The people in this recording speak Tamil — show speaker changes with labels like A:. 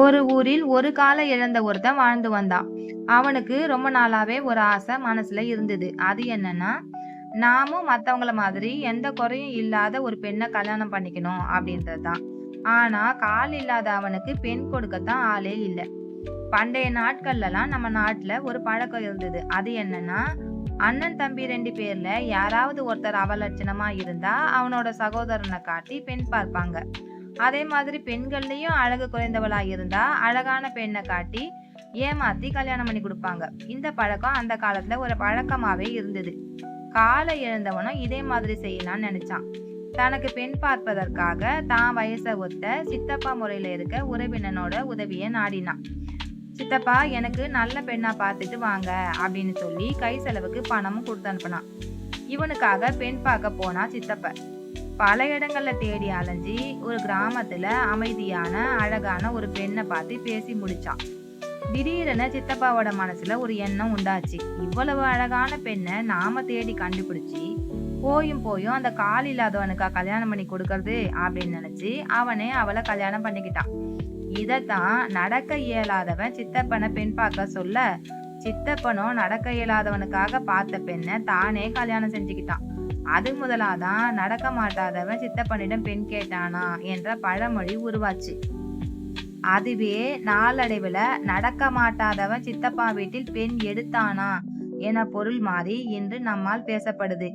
A: ஒரு ஊரில் ஒரு காலை இழந்த ஒருத்தன் வாழ்ந்து வந்தான். அவனுக்கு ரொம்ப நாளாவே ஒரு ஆசை மனசுல இருந்தது. அது என்னன்னா நாமும் மத்தவங்கள மாதிரி எந்த குறையும் இல்லாத ஒரு பெண்ணை கல்யாணம் பண்ணிக்கணும் அப்படின்றது தான் ஆனா கால் இல்லாத அவனுக்கு பெண் கொடுக்கத்தான் ஆளே இல்லை. பண்டைய நாட்கள்லாம் நம்ம நாட்டுல ஒரு பழக்கம் இருந்தது. அது என்னன்னா அண்ணன் தம்பி ரெண்டு பேர்ல யாராவது ஒருத்தர் அவலட்சணமா இருந்தா அவனோட சகோதரனை காட்டி பெண் பார்ப்பாங்க. அதே மாதிரி பெண்கள்லேயும் அழகு குறைந்தவளாக இருந்தா அழகான பெண்ணை காட்டி ஏமாத்தி கல்யாணம் பண்ணி கொடுப்பாங்க. இந்த பழக்கம் அந்த காலத்துல ஒரு பழக்கமாவே இருந்தது. காலை எழுந்தவனும் இதே மாதிரி செய்யலாம்னு நினைச்சான். தனக்கு பெண் பார்ப்பதற்காக தான் வயசை ஒத்த சித்தப்பா முறையில இருக்க உறவினனோட உதவியை நாடினான். சித்தப்பா எனக்கு நல்ல பெண்ணா பார்த்துட்டு வாங்க அப்படின்னு சொல்லி கை செலவுக்கு பணமும் கொடுத்து அனுப்பினான். இவனுக்காக பெண் பார்க்க போனா சித்தப்ப. பல இடங்களில் தேடி அலைஞ்சி ஒரு கிராமத்தில் அமைதியான அழகான ஒரு பெண்ணை பார்த்து பேசி முடித்தான் திடீரென சித்தப்பாவோட மனசில் ஒரு எண்ணம் உண்டாச்சு. இவ்வளவு அழகான பெண்ணை நாம தேடி கண்டுபிடிச்சி போயும் போயும் அந்த கால் இல்லாதவனுக்கா கல்யாணம் பண்ணி கொடுக்கறது அப்படின்னு நினச்சி அவனே அவளை கல்யாணம் பண்ணிக்கிட்டான். இதைத்தான் நடக்க இயலாதவன் சித்தப்பனை பெண் பார்க்க சொல்ல சித்தப்பனும் நடக்க இயலாதவனுக்காக பார்த்த பெண்ணை தானே கல்யாணம் செஞ்சுக்கிட்டான். அது முதலாதான் நடக்க மாட்டாதவன் சித்தப்பனிடம் பெண் கேட்டானா என்ற பழமொழி உருவாச்சு. அதுவே நாளடைவில் நடக்க மாட்டாதவன் சித்தப்பா வீட்டில் பெண் எடுத்தானா என பொருள் மாறி இன்று நம்மால் பேசப்படுது.